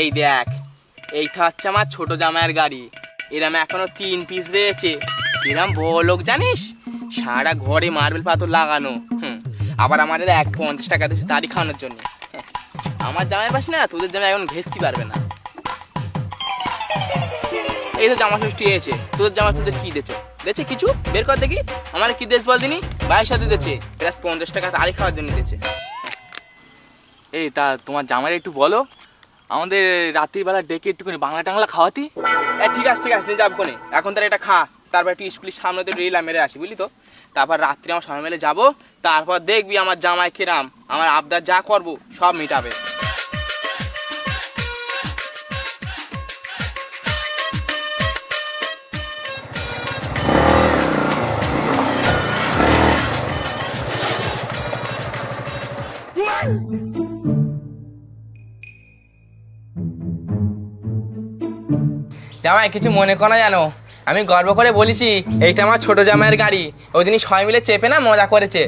এই দেখ, এইটা হচ্ছে আমার ছোট জামাইয়ের গাড়ি। এরম এখনও তিন পিস রয়েছে। এরম বড় লোক জানিস? সারা ঘরে মার্বেল পাথর লাগানো। হুম, আবার আমাদের এক পঞ্চাশ টাকা দিচ্ছে দাড়ি খাওয়ানোর জন্য। আমার জামাই পাস না, তোদের জামাই এখন ভেস্তি পারবে না। এই তো জামা ষষ্ঠী এসেছে তোদের জামা তোদের কি দিয়েছে? দিয়েছে কিছু? বের কর দেখি। আমার কি দেশ বল দিনি? বাইশ হাতে দিয়েছে। প্লাস পঞ্চাশ টাকা দাড়ি খাওয়ার জন্য দিয়েছে। এই তা তোমার জামাই একটু বলো। আমাদের রাত্রিবেলা ডেকে একটুখানি বাংলা টাংলা খাওয়াতি? এ, ঠিক আছে ঠিক আছে, নিয়ে যাব এখন তার এটা খা। তারপর একটু স্কুলের সামনে তো রেলা মেরে আসি, বুঝলি তো? তারপর রাত্রে আমার সামনে মেলে যাব, তারপর দেখবি আমার জামাই কিরাম, আমার আবদার যা করব, সব মেটাবে। জামাই, কিছু মনে করো জানো? আমি গর্ব করে বলেছি, এইটা আমার ছোট জামাইয়ের গাড়ি। ওই দিনই সবাই মিলে চেপে না মজা করেছে।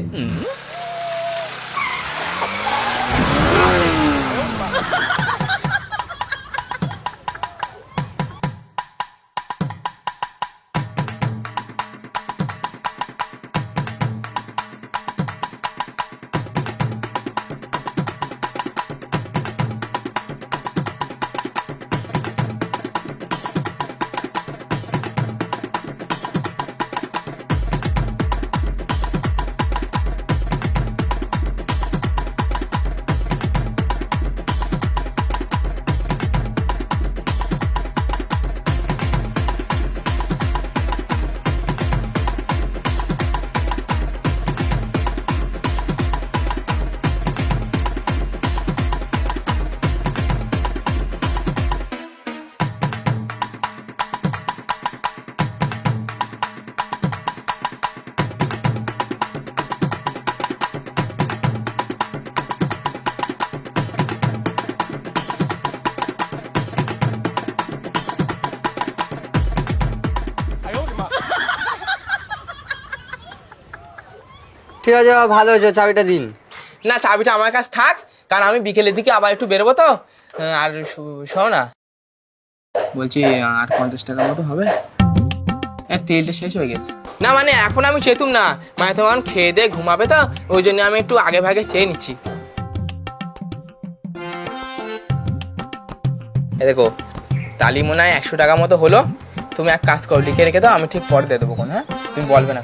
ঠিক আছে বাবা, ভালো হয়েছে চাবিটা দিন। না চাবিটা আমার কাছে থাক কারণ আমি বিকেলের দিকে আবার একটু বেরোবো তো। আর শো- শোনো না। বলছি আর পঞ্চাশ টাকা মতো হবে? এ, তেলটা শেষ হয়ে গেছে। না মানে এখন আমি চেতুম না। মানে তোমার খেয়ে দিয়ে ঘুমাবে তো ওই জন্য আমি একটু আগে ভাগে চেয়ে নিচ্ছি। দেখো তালি মনে হয় একশো টাকা মতো হলো। তুমি এক কাজ করো লিখে রেখে দাও আমি ঠিক পরে দিয়ে দেবো কোন হ্যাঁ? তুমি বলবে না